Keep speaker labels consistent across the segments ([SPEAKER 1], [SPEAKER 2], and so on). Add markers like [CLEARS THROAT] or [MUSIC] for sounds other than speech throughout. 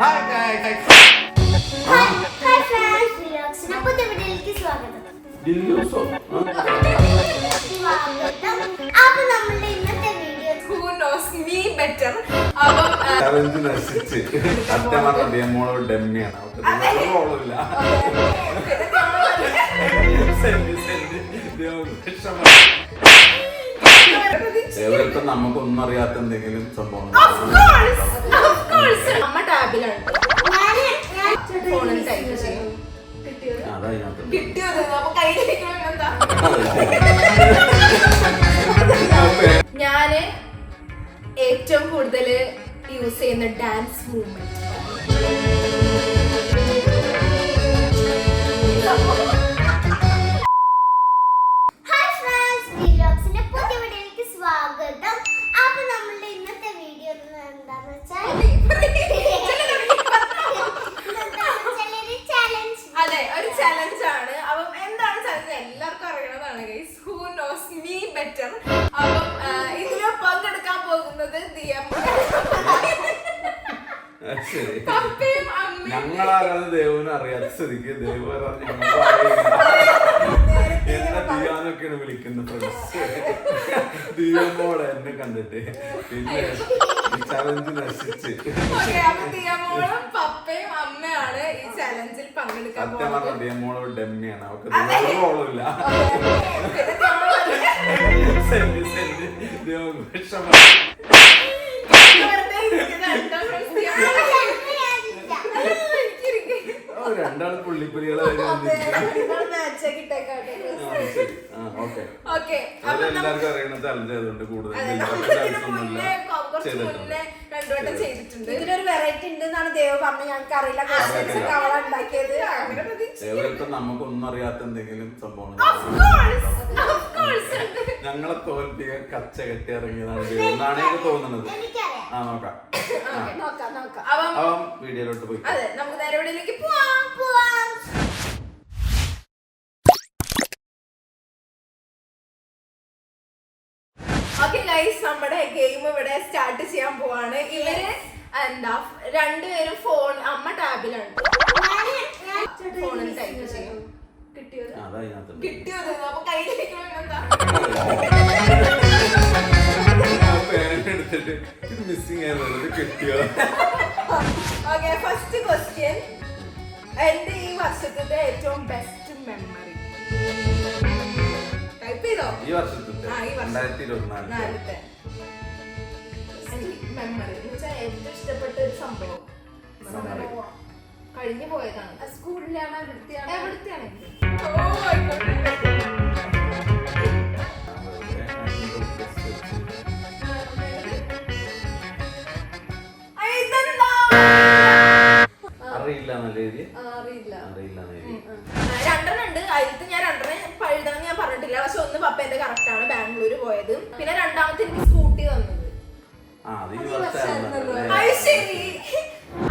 [SPEAKER 1] Hi hi hi
[SPEAKER 2] hi friends വ്ലോഗ്സിന് പുതിയ വീഡിയോയിലേക്ക് സ്വാഗതം സ്വാഗതം. അപ്പൊ നമ്മളുടെ ഇന്നത്തെ video
[SPEAKER 3] who knows me better അപ്പം
[SPEAKER 1] ചലഞ്ച് നശിച്ച്. സത്യം പറഞ്ഞ ദിയമോൾ ഡെമ്മിയാണ്. സെന്റ് ഇപ്പൊ നമുക്കൊന്നും അറിയാത്ത എന്തെങ്കിലും സംഭവം
[SPEAKER 3] അമ്മ ടാബിലാണ്. ഫോണിൽ ടൈപ്പ് ചെയ്യും ഞാൻ ഏറ്റവും കൂടുതൽ യൂസ് ചെയ്യുന്ന ഡാൻസ് മൂവ്മെന്റ് അമ്മയും
[SPEAKER 1] ഞങ്ങളാരാണ് ദേവന് അറിയാത്ത സ്ഥിതിക്ക് ദേവ് എന്നെ ദിയാന്നൊക്കെയാണ് വിളിക്കുന്നത് ഫ്രണ്ട്സ്? ദിയമോളെ എന്നെ കണ്ടിട്ട്. പിന്നെ ചലഞ്ച് നശിച്ച്.
[SPEAKER 3] പപ്പയും അമ്മയാണ് ഈ ചലഞ്ചിൽ പങ്കെടുക്കാൻ
[SPEAKER 1] സത്യം പറഞ്ഞ
[SPEAKER 3] പോകുന്നത്
[SPEAKER 1] ദിയമോൾ ഡെമ്മിയാണ്. അവർക്ക് ഒരു റോളുമില്ല
[SPEAKER 3] പിന്നെ ദിയമോൾ
[SPEAKER 1] സെന്റ് സെന്റ് ദിയമോൾക്ക് വിഷമം.
[SPEAKER 3] വെറുതെ ഇരിക്കുന്ന രണ്ടാം friends ദിയമോൾ ഇരിക്ക്.
[SPEAKER 1] ഓ, രണ്ടാൾ പുള്ളിപ്പുലികളെ
[SPEAKER 3] അതെ, നിങ്ങൾ match ആക്കി ഇട്ടേക്കാട്ടെ.
[SPEAKER 1] ഓക്കെ
[SPEAKER 3] Okay, അപ്പൊ പുള്ളിപ്പുലികളെ
[SPEAKER 1] എല്ലാവർക്കും അറിയണ ചലഞ്ച് ആയതുകൊണ്ട് കൂടുതൽ
[SPEAKER 3] ഇതിനൊരു വെറൈറ്റി ഉണ്ട് എന്നാണ് ദേവ പറഞ്ഞത്. ഞങ്ങൾക്ക് അറിയില്ല
[SPEAKER 1] നമുക്കൊന്നും അറിയാത്ത എന്തെങ്കിലും സംഭവം. ഞങ്ങളെ തോൽപ്പിക്കാൻ കച്ച കെട്ടി ഇറങ്ങിയതാണ് ദൈവം. എന്നാണ് എനിക്ക് തോന്നുന്നത്. [COUGHS] ആ നോക്കാം.
[SPEAKER 3] നോക്കാം നോക്കാം. അപ്പം
[SPEAKER 1] വീഡിയോയിലോട്ട് പോയി.
[SPEAKER 3] അതെ നമുക്ക് നേരെ എവിടെയിലേക്ക് പോവാം
[SPEAKER 2] പോവാം.
[SPEAKER 3] ഓക്കെ ഗൈസ് നമ്മുടെ ഗെയിം ഇവിടെ സ്റ്റാർട്ട് ചെയ്യാൻ പോവാണ്. ഇവർ എന്താ രണ്ടുപേരും ഫോൺ അമ്മ ടാബിലാണ് ഫോണിൽ ടൈപ്പ് ചെയ്യും. കിട്ടിയത്.
[SPEAKER 1] കിട്ടിയോ
[SPEAKER 3] കിട്ടിയത്. അപ്പൊ കയ്യിലിരിക്കണം [LAUGHS]
[SPEAKER 1] കിട്ടിയോ?
[SPEAKER 3] ഓക്കെ ഫസ്റ്റ് ക്വസ്റ്റ്യൻ എന്റെ ഈ വർഷത്തിന്റെ ഏറ്റവും ബെസ്റ്റ് മെമ്മറി ടൈപ്പ് ചെയ്തോ?
[SPEAKER 1] ഈ വർഷത്തിന്റെ
[SPEAKER 3] ആ, ഈ വർഷം.
[SPEAKER 1] രണ്ടായിരത്തി ഇരുപത്തിനാല്
[SPEAKER 3] നാലത്തെ മെമ്മറി എന്ന് വെച്ചാൽ ഏറ്റവും ഇഷ്ടപ്പെട്ട ഒരു സംഭവം.
[SPEAKER 1] Memory.
[SPEAKER 3] കഴിഞ്ഞു പോയതാണ്.
[SPEAKER 4] സ്കൂളിലാണ്
[SPEAKER 3] എവിടുത്തെയാണെങ്കിലും ഓ ആയിക്കോട്ടെ.
[SPEAKER 1] നല്ല
[SPEAKER 4] അറിയില്ല.
[SPEAKER 1] അറിയില്ല
[SPEAKER 3] രണ്ടെണ്ണം ഉണ്ട് അതിലത്തെ ഞാൻ രണ്ടെണ്ണം പഴുതാന്ന് ഞാൻ പറഞ്ഞിട്ടില്ല. പക്ഷെ ഒന്ന് പപ്പേന്റെ കറക്റ്റ് ആണ്. ബാംഗ്ലൂർ പോയത്. പിന്നെ രണ്ടാമത്തെ എനിക്ക് സ്കൂട്ടി തന്നത്.
[SPEAKER 1] അത്
[SPEAKER 3] ശരി.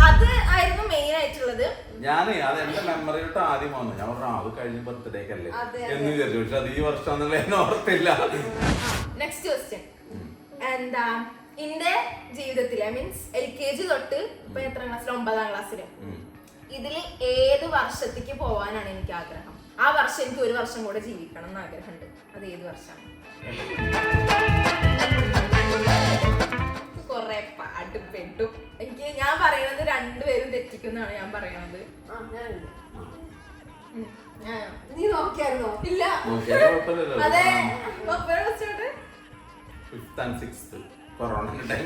[SPEAKER 3] അത് ആയിരുന്നു മെയിൻ ആയിട്ടുള്ളത്.
[SPEAKER 1] ഞാനേ അത് എന്റെ മെമ്മറിയോട്ട് ആദ്യം വന്നു. ഞാൻ പറഞ്ഞു അത് കഴിഞ്ഞ ബർത്ത്ഡേക്ക് അല്ലേ? എന്ന് വിചാരിച്ചു പക്ഷെ അത് ഈ വർഷം എന്നുള്ള എന്നെ ഓർത്തില്ല.
[SPEAKER 3] നെക്സ്റ്റ് ക്വസ്റ്റ്യൻ എന്താ? എന്റെ ജീവിതത്തിൽ I means L K G തൊട്ട് ഇപ്പൊ എത്ര ക്ലാസ്സിൽ ഒമ്പതാം ക്ലാസ്സിലും. ഇതിൽ ഏത് വർഷത്തേക്ക് പോവാനാണ് എനിക്ക് ആഗ്രഹം? ആ വർഷം എനിക്ക് ഒരു വർഷം കൂടെ ജീവിക്കണം എന്ന് ആഗ്രഹമുണ്ട്. അത് ഏത് വർഷമാണ്? കൊറേ പാട്ടുപെട്ടു എനിക്ക് ഞാൻ പറയണത് രണ്ടുപേരും തെറ്റിക്കുന്നാണ് ഞാൻ പറയണത്.
[SPEAKER 4] ആ,
[SPEAKER 3] ഞാൻ-
[SPEAKER 4] നീ നോക്കിയായിരുന്നോ?
[SPEAKER 3] ഇല്ല. അതെ.
[SPEAKER 1] Fifth and sixth corona time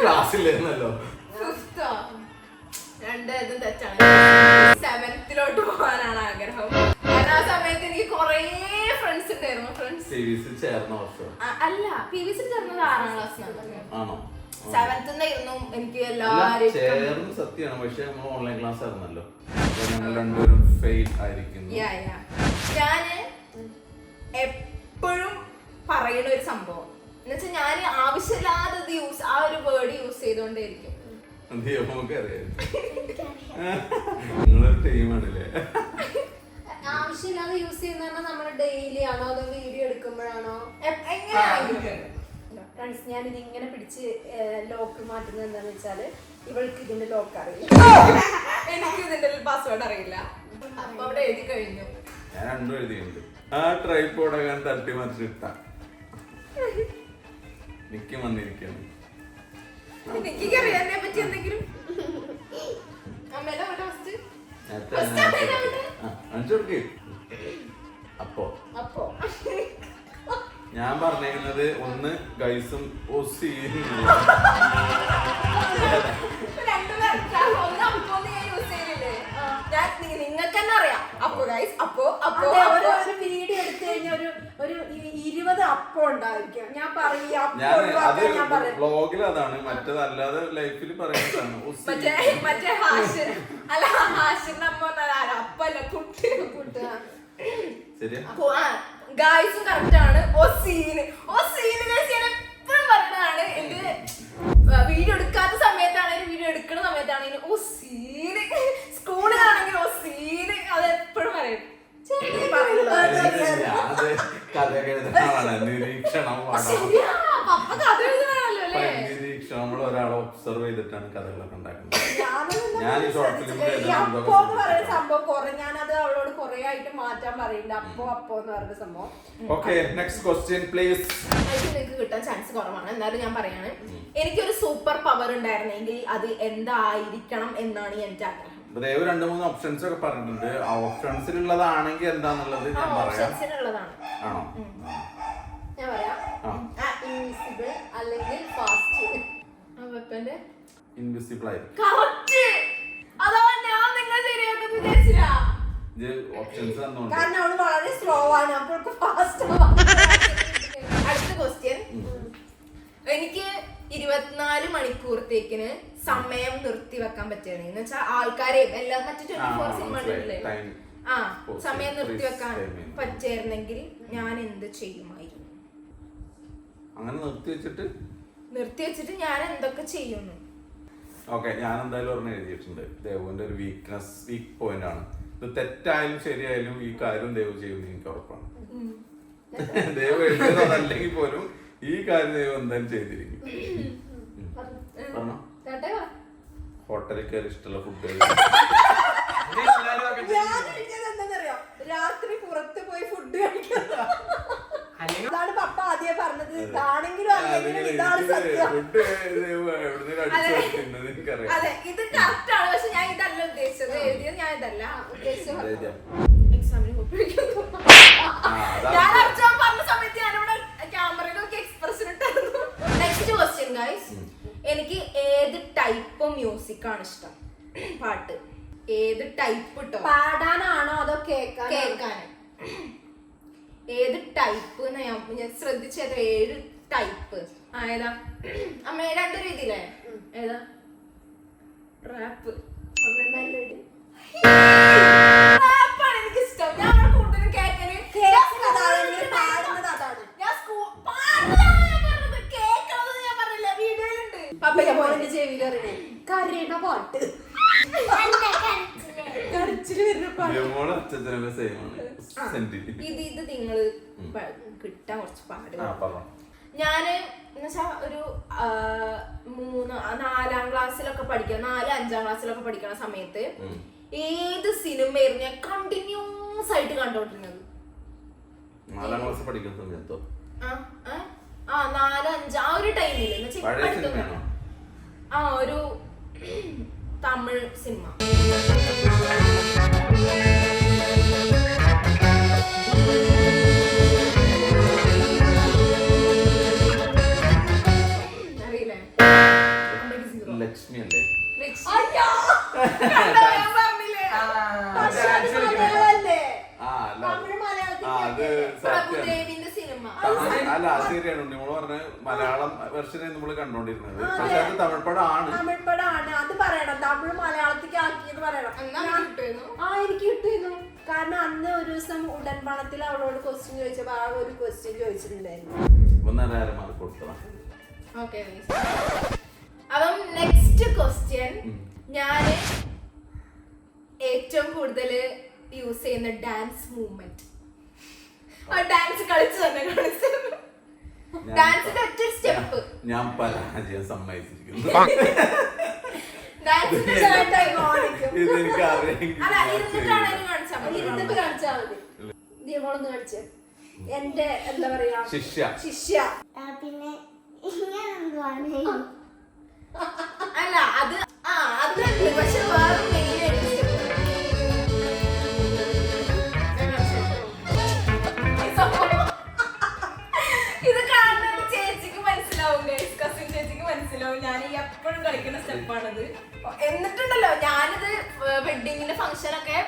[SPEAKER 1] ക്ലാസ്സിലായിരുന്നല്ലോ
[SPEAKER 3] ഫിഫ്തോ രണ്ടും തെറ്റാണ്. സെവൻത്തിലോട്ട് പോകാനാണ് ആഗ്രഹം. കാരണം ആ സമയത്ത് എനിക്ക് കുറേ ഫ്രണ്ട്സ് ഉണ്ടായിരുന്നു. ഫ്രണ്ട്സ് അല്ല പി വി സി ചേർന്നത് ആറാം ക്ലാസ്സിനാണ്
[SPEAKER 1] ആണോ?
[SPEAKER 3] സെവൻത്ത് നിന്നായിരുന്നു എനിക്ക് എല്ലാവരും.
[SPEAKER 1] സത്യമാണ്. പക്ഷെ നമ്മൾ ഓൺലൈൻ ക്ലാസ് ആയിരുന്നല്ലോ. രണ്ടുപേരും ഫെയിൽ ആയിരിക്കുന്നു.
[SPEAKER 3] ഞാൻ എപ്പോഴും പറയുന്ന ഒരു സംഭവം. എന്നുവെച്ചാൽ ഞാൻ ആവശ്യമില്ലാതെ ഇത് യൂസ് ആ ഒരു വേർഡ് യൂസ് ചെയ്തുകൊണ്ടേയിരിക്കും
[SPEAKER 1] നമുക്ക് അറിയാം നിങ്ങളൊരു ടീമാണല്ലേ?
[SPEAKER 4] ആവശ്യമില്ലാതെ യൂസ് ചെയ്യുന്ന ഡെയിലി ആണോ അതോ വീഡിയോ എടുക്കുമ്പോഴാണോ? ഫ്രണ്ട്സ് ഞാൻ ഇത് ഇങ്ങനെ പിടിച്ച് ലോക്ക് മാറ്റുന്നത് എന്താണെന്ന് വെച്ചാൽ ഇവൾക്ക് ഇതിന്റെ ലോക്ക് അറിയില്ല.
[SPEAKER 3] എനിക്ക് ഇതിന്റെ പാസ്വേഡ് അറിയില്ല. അപ്പൊ അവിടെ എഴുതി കഴിഞ്ഞു.
[SPEAKER 1] ഞാൻ രണ്ടും എഴുതിയിട്ടുണ്ട്. ആ തട്ടി മറിച്ചിട്ട നിക്ക് വന്നിരിക്കുന്നു അപ്പോ.
[SPEAKER 4] അപ്പോ.
[SPEAKER 1] ഞാൻ പറഞ്ഞേക്കുന്നത് ഒന്ന് ഗൈസും
[SPEAKER 3] നിങ്ങൾക്ക് തന്നെ അറിയാം. അപ്പോ ഗൈസ് അപ്പോ അപ്പോ
[SPEAKER 4] അതെ, ഒരു
[SPEAKER 3] അപ്പോ.
[SPEAKER 4] ഒരു വീഡിയോ എടുത്തു കഴിഞ്ഞ ഒരു ഒരു ഇരുപത് അപ്പം ഉണ്ടായിരിക്കും. ഞാൻ പറയും
[SPEAKER 1] ഞാൻ വ്ളോഗിൽ അതാണ് മറ്റേതല്ലാതെ ലൈഫിൽ പറയുന്നതാണ്.
[SPEAKER 3] മറ്റേ മറ്റേ അല്ല അമ്മ? അപ്പല്ല കുട്ടി ഗായ്സും കറക്റ്റ് ആണ് ഓ സീന് ഓ സീന് ഗൈസ് ഞാൻ എപ്പോഴും പറയുന്നതാണ് എന്റെ വീഡിയോ എടുക്കാത്ത സമയത്താണെങ്കിലും വീഡിയോ എടുക്കുന്ന സമയത്താണെങ്കിലും ഓ സീന് സ്കൂളിലാണെങ്കിൽ ഓ സീന് അത് എപ്പോഴും പറയും.
[SPEAKER 1] കഥ എഴുതാനാണ് നിരീക്ഷണം. നമ്മൾ ഒരാളെ ഒബ്സർവ് ചെയ്തിട്ടാണ് കഥകളൊക്കെ ഉണ്ടാക്കുന്നത്. ഞാൻ ഈ
[SPEAKER 4] ഷോർട്ട് പറയുന്ന സംഭവം കുറെ ഞാനത് അവളോട് കുറെ ആയിട്ട് മാറ്റാൻ പറയുന്നുണ്ട് അപ്പോ അപ്പോ എന്ന് പറയുന്ന സംഭവം.
[SPEAKER 1] ഓക്കെ നെക്സ്റ്റ് ക്വസ്റ്റ്യൻ പ്ലീസ്
[SPEAKER 3] എനിക്ക് കിട്ടാൻ ചാൻസ് കുറവാണ്. എന്നാലും ഞാൻ പറയാണ്. എനിക്കൊരു സൂപ്പർ പവർ ഉണ്ടായിരുന്നെങ്കിൽ അത് എന്തായിരിക്കണം എന്നാണ് എന്റെ ആഗ്രഹം.
[SPEAKER 1] ദേവ് രണ്ട് മൂന്ന് ഓപ്ഷൻസ് ഒക്കെ പറഞ്ഞിട്ടുണ്ട്. ആ ഓപ്ഷൻസിലുള്ളതാണെങ്കിൽ എന്താന്നുള്ളത് ഞാൻ പറയാം.
[SPEAKER 3] ഓപ്ഷൻസിനുള്ളതാണ്
[SPEAKER 1] ആണോ?
[SPEAKER 4] ഞാൻ പറയാം.
[SPEAKER 1] ആ.
[SPEAKER 4] ഇൻവിസിബിൾ അല്ലെങ്കിൽ ഫാസ്റ്റ്
[SPEAKER 3] ആ വെപ്പന്റെ
[SPEAKER 1] ഇൻവിസിബിൾ ആയിരിക്കും.
[SPEAKER 3] കറക്റ്റ് അതാ ഞാൻ വിചാരിച്ചില്ല.
[SPEAKER 1] ഇത് ഓപ്ഷൻസ്
[SPEAKER 4] കാരണം അവൾ വളരെ സ്ലോ ആണ്. അപ്പോൾ ഫാസ്റ്റ് [LAUGHS]
[SPEAKER 3] അടുത്ത ക്വസ്റ്റ്യൻ എനിക്ക് ഇരുപത്തിനാല് മണിക്കൂറത്തേക്കിന് സമയം നിർത്തി വെക്കാൻ പറ്റുകയാണ് എന്ന് വെച്ചാൽ ആൾക്കാരെ എല്ലാം മറ്റു ട്വന്റി ഫോർ
[SPEAKER 1] ആ,
[SPEAKER 3] സിനിമ
[SPEAKER 1] മനസ്സിലായി.
[SPEAKER 3] ആ സമയം നിർത്തി വെക്കാൻ പറ്റായിരുന്നെങ്കിൽ ഞാൻ എന്ത് ചെയ്യുമായിരുന്നു?
[SPEAKER 1] അങ്ങനെ നിർത്തി വെച്ചിട്ട്?
[SPEAKER 3] നിർത്തി വെച്ചിട്ട് ഞാൻ എന്തൊക്കെ ചെയ്യുന്നു?
[SPEAKER 1] ഓക്കെ ഞാൻ എന്തായാലും ഒരെണ്ണം എഴുതിയിട്ടുണ്ട്. ദേവന്റെ ഒരു വീക്ക്നെസ് വീക്ക് പോയിന്റ് ആണ്. ഇത് തെറ്റായാലും ശരിയായാലും ഈ കാര്യം ദേവ് ചെയ്യുമെന്ന് എനിക്ക് ഉറപ്പാണ്. ദേവ് എഴുതിയതല്ലെങ്കിൽ പോലും ഈ കാര്യം ദേവ് എന്തായാലും ചെയ്തിരിക്കും. ഹോട്ടലിൽ കയറി ഇഷ്ടമുള്ള ഫുഡ്
[SPEAKER 4] രാത്രി പുറത്ത് പോയി ഫുഡ് കഴിക്കുന്നത്. അതാണ് പപ്പ ആദ്യം പറഞ്ഞത്. ഇതാണെങ്കിലും അല്ലെങ്കിലും ഇതാണ് സത്യം.
[SPEAKER 3] അതെ. ഇത് കറക്റ്റ് ആണ്. പക്ഷെ ഞാൻ ഇതല്ല ഉദ്ദേശിച്ചത്. എഴുതിയത് ഞാൻ ഇതല്ല ഉദ്ദേശിച്ചത്? എക്സാമിന് ഞാൻ അർച്ചൻ പറഞ്ഞ സമയത്ത് ഞാനിവിടെ ക്യാമറയിൽ നോക്കി എക്സ്പ്രഷൻ ഇട്ടായിരുന്നു നെക്സ്റ്റ് ക്വസ്റ്റ്യൻ ഗൈസ് എനിക്ക് ഏത് ടൈപ്പ് മ്യൂസിക് ആണ് ഇഷ്ടം. പാട്ട്. ഏത് ടൈപ്പ് ഇട്ടോ
[SPEAKER 4] പാടാനാണോ അതോ കേൾക്കാൻ
[SPEAKER 3] കേൾക്കാൻ ഏത് ടൈപ്പ് ഞാൻ ഞാൻ ശ്രദ്ധിച്ചത് ഏഴ് ടൈപ്പ് ആ ഏതാ? അമ്മ രണ്ട് രീതിയിലേ. ഏതാ? റാപ്പ് റാപ്പാണ് എനിക്ക് ഇഷ്ടം ഞാൻ കൂടുതലും കേൾക്കൽ
[SPEAKER 4] കേൾക്കുന്നത് അതാണെങ്കിൽ പാടുന്നത് അതാണ്
[SPEAKER 3] ഞാൻ സ്കൂൾ പാടില്ല ഞാൻ പറഞ്ഞത് കേൾക്കണത് ഞാൻ പറഞ്ഞില്ല വീഡിയോയിലുണ്ട്
[SPEAKER 4] പപ്പയ്ക്ക് അറിയണേ കരയണ പാട്ട്. കരച്ചിൽ. വരുന്ന
[SPEAKER 3] ഇത് ഇത് നിങ്ങൾ പ- കിട്ടാൻ കുറച്ച് പാടും ഞാൻ എന്നുവെച്ചാ ഒരു ആ, മൂന്ന് ആ, നാലാം ക്ലാസ്സിലൊക്കെ പഠിക്കുന്ന നാല് അഞ്ചാം ക്ലാസ്സിലൊക്കെ പഠിക്കുന്ന സമയത്ത്. ഏത് സിനിമയായിരുന്നു ഞാൻ കണ്ടിന്യൂസ് ആയിട്ട് കണ്ടോണ്ടിരുന്നത്?
[SPEAKER 1] നാലാം ക്ലാസ് പഠിക്കുന്ന സമയത്തോ?
[SPEAKER 3] ആ ആ? ആ നാല് അഞ്ച് ആ ഒരു
[SPEAKER 1] പഴയ സിനിമയാണോ?
[SPEAKER 3] ആ ഒരു [CLEARS THROAT] തമിഴ് സിനിമ.
[SPEAKER 1] വെർഷനെ നമ്മൾ കണ്ടോണ്ടിരുന്നത്. പക്ഷെ അത് തമിഴ് പടമാണ്
[SPEAKER 4] തമിഴ് പടമാണ് അത് പറയണം. തമിഴ് മലയാളത്തിലേക്ക് ആക്കിയത് പറയണം ആ എനിക്ക് കിട്ടുന്നു കാരണം അന്ന് ഒരു ദിവസം ഉടൻപണത്തിൽ അവളോട് ക്വസ്റ്റ്യൻ ചോദിച്ചപ്പോ ആ ഒരു ക്വസ്റ്റ്യൻ ചോദിച്ചിട്ടുണ്ടായിരുന്നു.
[SPEAKER 3] അപ്പം നെക്സ്റ്റ് ക്വസ്റ്റ്യൻ
[SPEAKER 1] ഞാൻ
[SPEAKER 3] ഞാൻ ഏറ്റവും കൂടുതൽ യൂസ് ചെയ്യുന്ന ഡാൻസ് മൂവ്മെന്റ് ആ ഡാൻസ് കളിച്ചു തന്നെ കളിച്ചു. ഡാൻസിന്റെ ഒറ്റ സ്റ്റെപ്പ്.
[SPEAKER 1] ഞാൻ പരാജയം സമ്മതിച്ചിരിക്കുന്നു. [LAUGHS]
[SPEAKER 4] എന്റെ എന്താ പറയാ?
[SPEAKER 1] ശിഷ്യ.
[SPEAKER 4] ശിഷ്യ.
[SPEAKER 2] പിന്നെ
[SPEAKER 3] അല്ല അത് ആ അത് പക്ഷെ വേറെ എപ്പോഴും കളിക്കുന്ന സ്റ്റെപ്പാണത്. എന്നിട്ടുണ്ടല്ലോ ഞാനിത് വെഡിങ്ങിന്റെ ഫംഗ്ഷൻ ഒക്കെ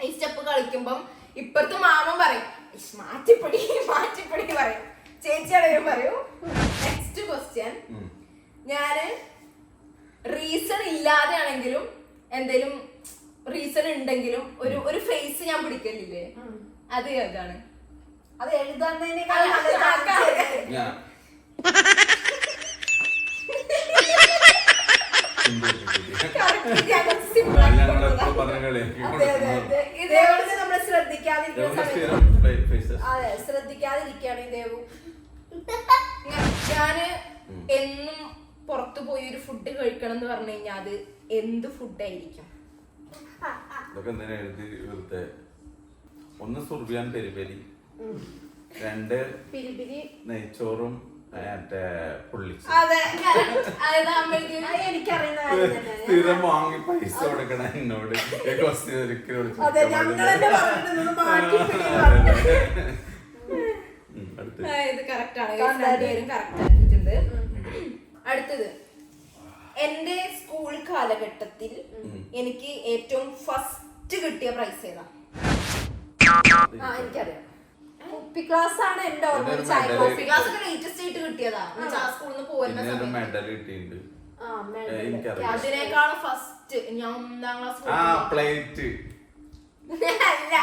[SPEAKER 3] ഈ സ്റ്റെപ്പ് കളിക്കുമ്പം ഇപ്പുറത്ത് മാമൻ പറയും "ഇഷ്, മാറ്റിപ്പിടി മാറ്റിപ്പിടി പറയും. ചേച്ചിയാണെങ്കിലും പറയൂ നെക്സ്റ്റ് ക്വസ്റ്റ്യൻ. ഞാൻ റീസൺ ഇല്ലാതെയാണെങ്കിലും എന്തേലും റീസൺ ഉണ്ടെങ്കിലും ഒരു ഒരു ഫേസ് ഞാൻ പിടിക്കലില്ലേ? അത് ഏതാണ്?
[SPEAKER 4] അത് എഴുതുന്നതിനേക്കാൾ ഇതേപോലെ നമ്മൾ ശ്രദ്ധിക്കാതിരിക്കുന്ന. അതെ ശ്രദ്ധിക്കാതിരിക്കുകയാണ് ദേവു
[SPEAKER 3] ഞാൻ എന്നും പുറത്തു പോയി ഒരു ഫുഡ് കഴിക്കണം എന്ന് പറഞ്ഞു കഴിഞ്ഞാൽ അത് എന്ത് ഫുഡായിരിക്കും
[SPEAKER 1] ആയിരിക്കും ഒന്ന് സുർബിയാൻ പെരിപെരി രണ്ട്
[SPEAKER 4] പിരിപിരി
[SPEAKER 1] നെയ്ച്ചോറും സ്ഥിരം വാങ്ങി പൈസ കൊടുക്കണ എന്നോട് ക്വസ്റ്റ്യൻ ഒരിക്കലും
[SPEAKER 3] അടുത്തത്. എന്റെ സ്കൂൾ കാലഘട്ടത്തിൽ എനിക്ക് ഏറ്റവും ഫസ്റ്റ് കിട്ടിയ പ്രൈസ് ഏതാ?
[SPEAKER 4] ആ എനിക്കറിയാം. കുപ്പി ക്ലാസ് ആണ് എന്റെ ഓർമ്മ
[SPEAKER 1] ഇതൊരു
[SPEAKER 4] ചായ
[SPEAKER 1] medal.
[SPEAKER 4] കോഫി
[SPEAKER 3] ക്ലാസ് ഒക്കെ ലേറ്റസ്റ്റ് ആയിട്ട് കിട്ടിയതാ. എന്നുവെച്ചാ ആ സ്കൂളിൽ നിന്ന് പോരുന്ന
[SPEAKER 1] പിന്നെ ഒരു
[SPEAKER 3] സമയത്ത്.
[SPEAKER 1] മെഡൽ കിട്ടിയിട്ടുണ്ട്
[SPEAKER 4] ആ medal.
[SPEAKER 1] ഏ.
[SPEAKER 3] അതിനേക്കാളും ഫസ്റ്റ് ഞാൻ ഒന്നാം ക്ലാസ്
[SPEAKER 1] ആ പ്ലേറ്റ്
[SPEAKER 3] അല്ല.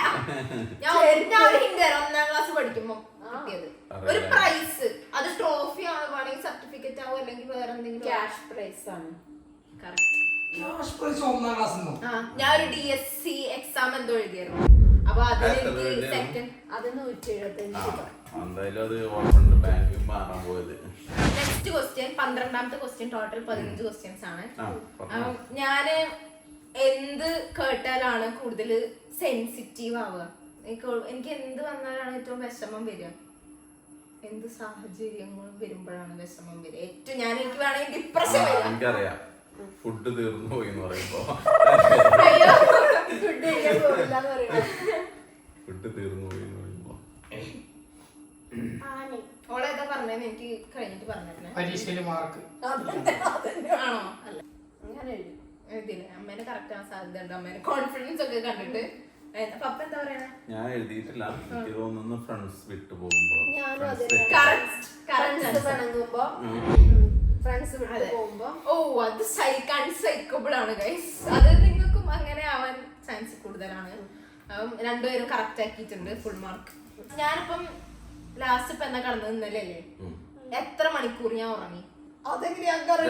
[SPEAKER 3] ഞാൻ [LAUGHS] ഒന്നാം ഹിന്ദി ഒന്നാം ക്ലാസ് പഠിക്കുമ്പോ കിട്ടിയത്.
[SPEAKER 1] അറിയില്ല.
[SPEAKER 3] ഒരു പ്രൈസ് അത് ട്രോഫി ആവുകയാണെങ്കിൽ സർട്ടിഫിക്കറ്റ് ആവും അല്ലെങ്കിൽ വേറെ എന്തെങ്കിലും?
[SPEAKER 4] ക്യാഷ് പ്രൈസ് ആണ്.
[SPEAKER 5] ക്യാഷ് പ്രൈസ് ഒന്നാം ക്ലാസ്
[SPEAKER 3] ആ ഞാൻ ഒരു ഡി എസ് സി എക്സാം എന്തോ എഴുതിയായിരുന്നു. അപ്പൊ അതിന്
[SPEAKER 1] എത്ര
[SPEAKER 3] എനിക്ക്
[SPEAKER 1] എഴുതിയായിരുന്നു?
[SPEAKER 3] സെക്കൻഡ്
[SPEAKER 4] അത് നൂറ്റി എഴുപത്തഞ്ച് രൂപ
[SPEAKER 1] എന്തായാലും അത് ഓർമ്മയുണ്ട് ബാങ്കിൽ മാറാൻ പോയത്.
[SPEAKER 3] നെക്സ്റ്റ് ക്വസ്റ്റ്യൻ പന്ത്രണ്ടാമത്തെ ക്വസ്റ്റ്യൻ ടോട്ടൽ പതിനഞ്ച് ക്വസ്റ്റ്യൻസ് ആണ്. ഞാൻ ഞാൻ എന്ത് കേട്ടാലാണ് കൂടുതൽ സെൻസിറ്റീവ് ആവുക? എനിക്ക് എന്ത് വന്നാലാണ് ഏറ്റവും വിഷമം വരിക? എന്ത് സാഹചര്യങ്ങൾ വരുമ്പോഴാണ് വിഷമം വരിക? ഏറ്റവും ഞാൻ എനിക്ക് വേണമെങ്കിൽ ഡിപ്രഷൻ
[SPEAKER 1] എനിക്കറിയാം. ഫുഡ് തീർന്നു പോയി എന്ന് പറയുമ്പോ.
[SPEAKER 4] ഫുഡ്
[SPEAKER 1] തീർന്നു പോയി എന്ന് പറയുമ്പോ.
[SPEAKER 2] ആണ്
[SPEAKER 3] ഓളേതാ പറഞ്ഞതെന്ന് എനിക്ക് കഴിഞ്ഞിട്ട് പറഞ്ഞേ
[SPEAKER 5] പരീക്ഷയിൽ മാർക്ക്
[SPEAKER 3] ആണോ? അല്ല.
[SPEAKER 4] ഞാൻ എഴുതി.
[SPEAKER 3] ഇതിൽ അമ്മേനെ കറക്റ്റ് ആവാൻ സാധ്യത ഉണ്ട് അമ്മേനെ കോൺഫിഡൻസ് ഒക്കെ കണ്ടിട്ട്. പപ്പ എന്താ പറയണേ
[SPEAKER 1] ഞാൻ എഴുതിയിട്ടില്ല. എനിക്ക് തോന്നുന്നു ഫ്രണ്ട്സ് വിട്ടു പോകുമ്പോ.
[SPEAKER 4] ഫ്രണ്ട്സ് വിട്ടു. പോകുമ്പോ.
[SPEAKER 3] ഓ അത് സൈക്കാൻ സൈക്കബിൾ ആണ് ഗൈസ് അത് നിങ്ങൾക്കും അങ്ങനെ ആവാൻ ചാൻസ് കൂടുതലാണ്. അപ്പം രണ്ടുപേരും കറക്റ്റ് ആക്കിയിട്ടുണ്ട് ഫുൾ മാർക്ക് ഞാനിപ്പം ലാസ്റ്റ് ഇപ്പൊ എന്നാ കടന്നത് ഇന്നലെ അല്ലേ എത്ര മണിക്കൂർ ഞാൻ ഉറങ്ങി?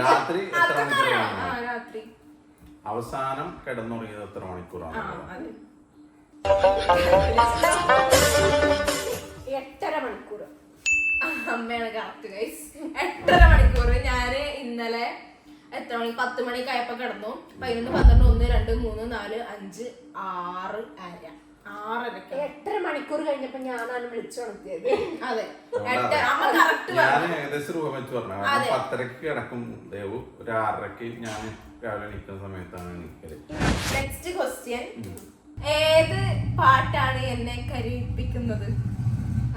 [SPEAKER 1] രാത്രി എത്ര
[SPEAKER 3] അതൊക്കെ ആ രാത്രി.
[SPEAKER 1] അവസാനം കിടന്നുറങ്ങിയത് എത്ര
[SPEAKER 3] ആ
[SPEAKER 1] മണിക്കൂറാണ്
[SPEAKER 3] അതെ.
[SPEAKER 4] എട്ടര മണിക്കൂർ.
[SPEAKER 3] അമ്മയാണ് കറക്റ്റ് ഗൈസ് എട്ടര മണിക്കൂർ. ഞാൻ ഇന്നലെ എത്ര മണി? പത്ത് മണിക്ക് ആയപ്പോ കിടന്നു. പതിനൊന്ന് പന്ത്രണ്ട് ഒന്ന് രണ്ട് മൂന്ന് നാല് അഞ്ച് ആറ് അര. ആറരക്ക്
[SPEAKER 4] എട്ടര മണിക്കൂർ കഴിഞ്ഞപ്പോ ഞാനാണ് വിളിച്ചുണർത്തിയത്
[SPEAKER 3] അതെ. എട്ടര അമ്മ കറക്റ്റ്
[SPEAKER 1] ഞാൻ ഏകദേശം രൂപ വെച്ച് പറഞ്ഞു.
[SPEAKER 3] അതെ.
[SPEAKER 1] കാരണം പത്തരക്ക് കിടക്കും ദേവു. ഒരു ആറരക്ക് ഞാൻ രാവിലെ നിൽക്കുന്ന സമയത്താണ് നിൽക്കൽ
[SPEAKER 3] നെക്സ്റ്റ് ക്വസ്റ്റ്യൻ ഏത് പാട്ടാണ് എന്നെ കരയിപ്പിക്കുന്നത്?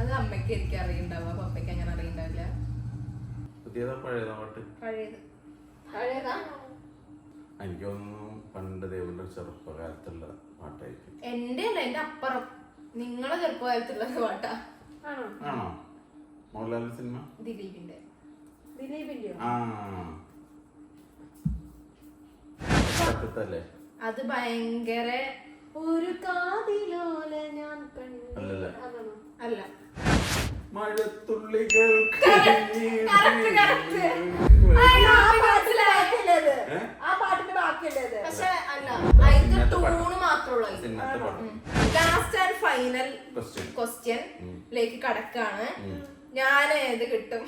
[SPEAKER 3] അത് അമ്മയ്ക്ക് എനിക്ക് അറിയണ്ടാവുക പപ്പയ്ക്ക് അങ്ങനെ അറിയണ്ടാവില്ല.
[SPEAKER 1] പുതിയതാ പഴയതാ പാട്ട്?
[SPEAKER 3] പഴയതാ.
[SPEAKER 1] എനിക്ക് തോന്നുന്നു പണ്ട് ദേവന്റെ ചെറുപ്പകാലത്തുള്ള പാട്ടായിരിക്കും.
[SPEAKER 3] എന്റെ അല്ല എന്റെ അപ്പുറം. നിങ്ങളെ ചെറുപ്പകാലത്തുള്ള പാട്ടാ.
[SPEAKER 4] ആണോ?
[SPEAKER 1] മോഹൻലാലിന്റെ മോഹൻലാൽ സിനിമ?
[SPEAKER 3] ദിലീപിന്റെ
[SPEAKER 4] ദിലീപിന്റെ
[SPEAKER 1] ആ. സത്യത്തല്ലേ
[SPEAKER 3] അത് ഭയങ്കര
[SPEAKER 4] ഒരു കാതിലോല ഞാൻ കണ്ടു.
[SPEAKER 3] അല്ല.
[SPEAKER 1] മഴത്തുള്ളികൾ
[SPEAKER 3] correct, correct.
[SPEAKER 4] ആ പാട്ടിന്റെ ബാക്കിയുള്ളത്
[SPEAKER 1] ഏ?
[SPEAKER 4] ആ പാട്ടിന്റെ ബാക്കിയുള്ളത്
[SPEAKER 3] പക്ഷെ അല്ല അതിന്റെ
[SPEAKER 1] സിനിമത്തെ പാട്ട്.
[SPEAKER 3] ടൂണ് മാത്രമുള്ള
[SPEAKER 1] സിനിമത്തെ പാട്ട്
[SPEAKER 3] last and final
[SPEAKER 1] Question.
[SPEAKER 3] Question ലേക്ക് കടക്കാണ്. ഞാൻ ഏത് കിട്ടും.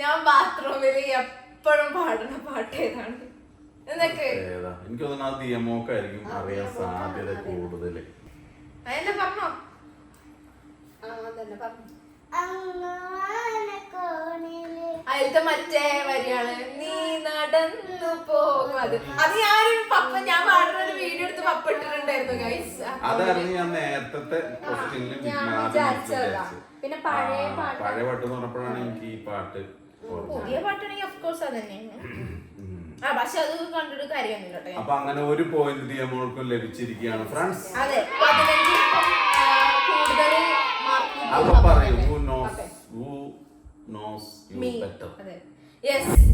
[SPEAKER 3] ഞാൻ ബാത്റൂമിൽ എപ്പോഴും പാടുന്ന പാട്ട് ഏതാണ്? എന്നൊക്കെ
[SPEAKER 1] എനിക്ക് തോന്നുന്നു ആ അറിയാൻ സാധ്യത കൂടുതൽ.
[SPEAKER 3] അതെന്നെ പറഞ്ഞോ.
[SPEAKER 4] ആ തന്നെ പറഞ്ഞു.
[SPEAKER 3] അതിലത്തെ മറ്റേ വരിയാണ് നീ നടന്നു പോകും. അത്. അത് ഞാനൊരു പപ്പ ഞാൻ പാടുന്ന ഒരു വീഡിയോ എടുത്ത് പപ്പ ഇട്ടിട്ടുണ്ടായിരുന്നു ഗൈസ്
[SPEAKER 1] അതായിരുന്നു ഞാൻ നേരത്തെ.
[SPEAKER 4] പിന്നെ പഴയ പാട്ട്.
[SPEAKER 1] പഴയ പാട്ട് എന്ന് പറഞ്ഞപ്പോഴാണ് എനിക്ക് ഈ പാട്ട്
[SPEAKER 3] പുതിയ പാട്ടാണെങ്കിൽ ഓഫ് കോഴ്സ് അത് തന്നെയാണ്.
[SPEAKER 1] അപ്പൊ അങ്ങനെ ഒരു പോയിന്റ് ദിയമോൾക്കും ലഭിച്ചിരിക്കുകയാണ് ഫ്രണ്ട്സ്
[SPEAKER 3] അതെ പതിനഞ്ച് കൂടുതൽ മാർക്ക്
[SPEAKER 1] അപ്പൊ പറയൂ. Nose you better
[SPEAKER 3] yes